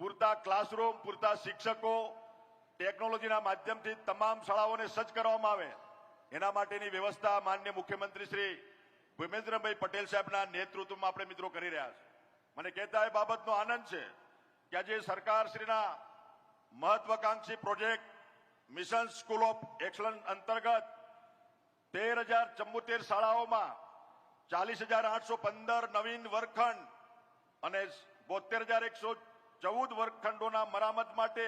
પૂરતા ક્લાસરૂમ પૂરતા શિક્ષકો ટેકનોલોજીના માધ્યમથી તમામ શાળાઓને સજ્જ કરવામાં આવે. એના માટેની વ્યવસ્થા માન્ય મુખ્યમંત્રી શ્રી ભૂપેન્દ્રભાઈ પટેલ સાહેબના નેતૃત્વમાં આપણે મિત્રો કરી રહ્યા છે. મને કહેતા એ બાબતનો આનંદ છે કે આજે સરકારશ્રીના મહત્વાકાંક્ષી project mission school of excellence અંતર્ગત તેર હજાર ચુમ્મોતેર શાળાઓમાં ચાલીસ હજાર આઠસો પંદર નવીન વર્ગખંડ અને બોતેર હજાર એકસો ચૌદ વર્ગખંડોના મરામત માટે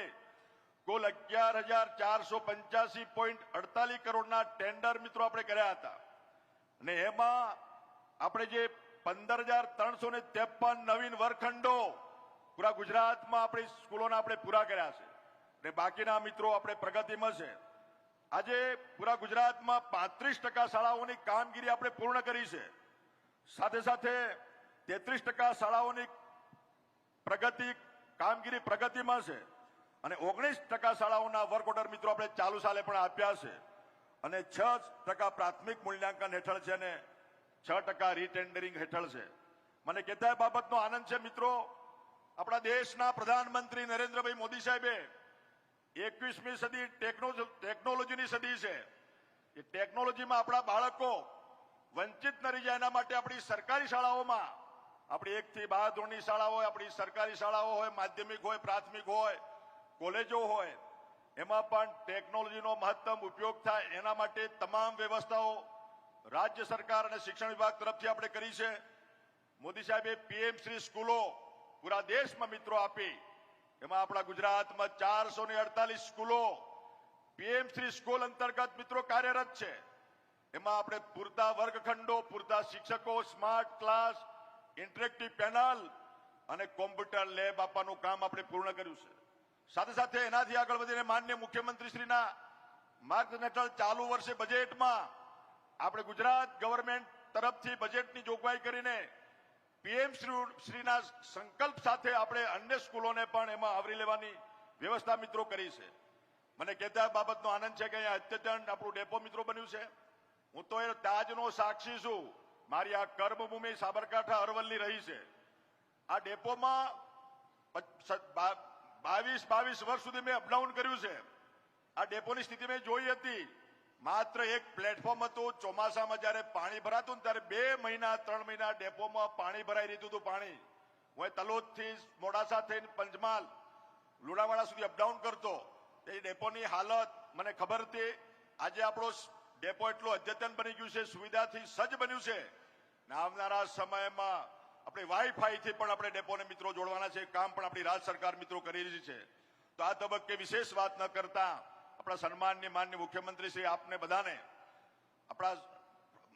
કુલ અગિયાર હજાર ચારસો પંચ્યાસી પોઈન્ટ અડતાલીસ કરોડના ટેન્ડર મિત્રો આપણે કર્યા હતા. અને એમાં આપણે જે પંદર હજાર ત્રણસો ને ત્રેપન નવીન વર્ગખંડો પૂરા ગુજરાતમાં આપણી સ્કૂલોના આપણે પૂરા કર્યા છે. અને બાકીના મિત્રો આપણે પ્રગતિમાં છે. આજે પૂરા ગુજરાતમાં પાંત્રીસ ટકા શાળાઓની કામગીરી આપણે પૂર્ણ કરી છે. સાથે સાથે તેત્રીસ ટકા શાળાઓની પ્રગતિ કામગીરી પ્રગતિમાં છે. અને ઓગણીસ ટકા શાળાઓના વર્ક ઓર્ડર મિત્રો આપણે ચાલુ સાલે પણ આપ્યા છે. અને છ ટકા પ્રાથમિક મૂલ્યાંકન હેઠળ છે અને છ ટકા રીટેન્ડરિંગ હેઠળ છે. મને કહેતા બાબતનો આનંદ છે મિત્રો, આપણા દેશના પ્રધાનમંત્રી નરેન્દ્રભાઈ મોદી સાહેબે એકવીસમી સદી ટેકનોલોજીની સદી છે. એ ટેકનોલોજીમાં આપણા બાળકો વંચિત ન રહી જાય એના માટે આપણી સરકારી શાળાઓમાં આપણી એક થી બાર ધોરણની શાળાઓ હોય, આપણી સરકારી શાળાઓ હોય, માધ્યમિક હોય, પ્રાથમિક હોય, કોલેજો હોય, એમાં પણ ટેકનોલોજીનો મહત્તમ ઉપયોગ થાય એના માટે તમામ વ્યવસ્થાઓ રાજ્ય સરકાર અને શિક્ષણ વિભાગ તરફથી આપણે કરી છે. મોદી સાહેબે પીએમ શ્રી સ્કૂલો પૂરા દેશમાં મિત્રો આપી. એમાં આપણા ગુજરાતમાં ચારસો ને અડતાલીસ સ્કૂલો પીએમ શ્રી સ્કૂલ અંતર્ગત મિત્રો કાર્યરત છે. એમાં આપણે પૂરતા વર્ગખંડો, પૂરતા શિક્ષકો, સ્માર્ટ ક્લાસ ઇન્ટરેક્ટિવ પેનલ અને કોમ્પ્યુટર લેબ આપવાનું કામ આપણે પૂર્ણ કર્યું છે. સાથે સાથે એનાથી આગળ વધીને માન્ય મુખ્યમંત્રી શ્રીના માર્ગદર્શન હેઠળ ચાલુ વર્ષે બજેટમાં આપણે ગુજરાત ગવર્મેન્ટ તરફથી બજેટની જોગવાઈ કરીને પીએમ શ્રીના સંકલ્પ સાથે આપણે અન્ય સ્કૂલોને પણ એમાં આવરી લેવાની વ્યવસ્થા મિત્રો કરી છે. મને કહેતા બાબતનો આનંદ છે કે અહીંયા અદ્યતન આપણું ડેપો મિત્રો બન્યું છે. હું તો એ તાજનો સાક્ષી છું. મારી આ કર્મભૂમિ સાબરકાંઠા અરવલ્લી રહી છે. આ ડેપોમાં બાવીસ બાવીસ વર્ષ સુધી મેં અપડાઉન કર્યું છે. આ ડેપોની સ્થિતિ મેં જોઈ હતી. માત્ર એક પ્લેટફોર્મ હતું. ચોમાસામાં જ્યારે પાણી ભરાતું ને ત્યારે બે મહિના, ત્રણ મહિના ડેપોમાં પાણી ભરાઈ રહ્યું હતું પાણી. હું તલોદથી મોડાસા થઈને પંચમહાલ, લુણાવાડા સુધી અપડાઉન કરતો. એ ડેપોની હાલત મને ખબર હતી. આજે આપણો ડેપો એટલો અદ્યતન બની ગયું છે, સુવિધાથી સજ્જ બન્યું છે. ને આવનારા સમયમાં આપણે વાઈફાઈથી પણ આપણે ડેપોને મિત્રો જોડવાના છે, કામ પણ આપણી રાજ્ય સરકાર મિત્રો કરી રહી છે. તો આ તબક્કે વિશેષ વાત ન કરતા આપણા સન્માનની માન્ય મુખ્યમંત્રી શ્રી આપને બધાને આપણા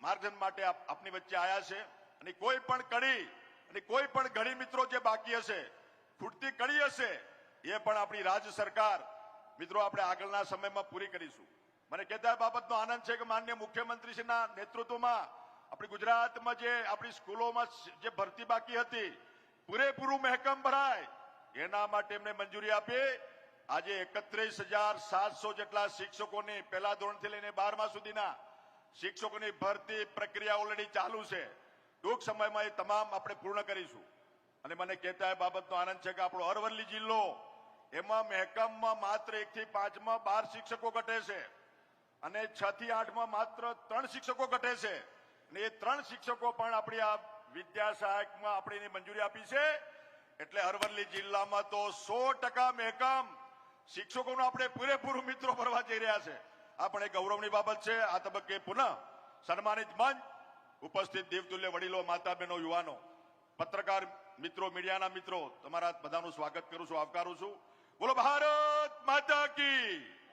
માર્ગદર્શન માટે આપની વચ્ચે આવ્યા છે. અને કોઈ પણ કડી અને કોઈ પણ ઘડી મિત્રો જે બાકી હશે, ખૂટતી કડી હશે, એ પણ આપણી રાજ્ય સરકાર મિત્રો આપણે આગળના સમયમાં પૂરી કરીશું. મને કહેતા બાબતનો આનંદ છે કે માન્ય મુખ્યમંત્રીશ્રીના નેતૃત્વમાં આપણી ગુજરાતમાં જે આપણી સ્કૂલોમાં જે ભરતી બાકી હતી, પૂરેપૂરું મહેકમ ભરાય, એના માટે એમને મંજૂરી આપી આજે એકત્રીસ હજાર સાતસો જેટલા શિક્ષકોની પહેલા ધોરણથી લઈને બારમા સુધીના શિક્ષકોની ભરતી પ્રક્રિયા ઓલરેડી ચાલુ છે. ટૂંક સમયમાં એ તમામ આપણે પૂર્ણ કરીશું. અને મને કહેતા એ બાબતનો આનંદ છે કે આપણો અરવલ્લી જિલ્લો એમાં મહેકમમાં માત્ર એકથી પાંચમાં બાર શિક્ષકો ઘટે છે. અને છ થી આઠમાં માત્ર ત્રણ શિક્ષકો ઘટે છે. અને એ ત્રણ શિક્ષકો પણ આપણી આ વિદ્યા સહાયકમાં આપણે એની મંજૂરી આપી છે. એટલે અરવલ્લી જિલ્લામાં તો સો ટકા મહેકમ શિક્ષકોનું આપણે પૂરેપૂરું મિત્રો ભરવા જઈ રહ્યા છે. આ પણ એક ગૌરવની બાબત છે. આ તબક્કે પુનઃ સન્માનિત મંચ ઉપસ્થિત દેવતુલ્ય વડીલો માતા બહેનો યુવાનો, પત્રકાર મિત્રો, મીડિયાના મિત્રો, તમારા બધાનું સ્વાગત કરું છું, આવકારું છું. બોલો, ભારત માતા કી!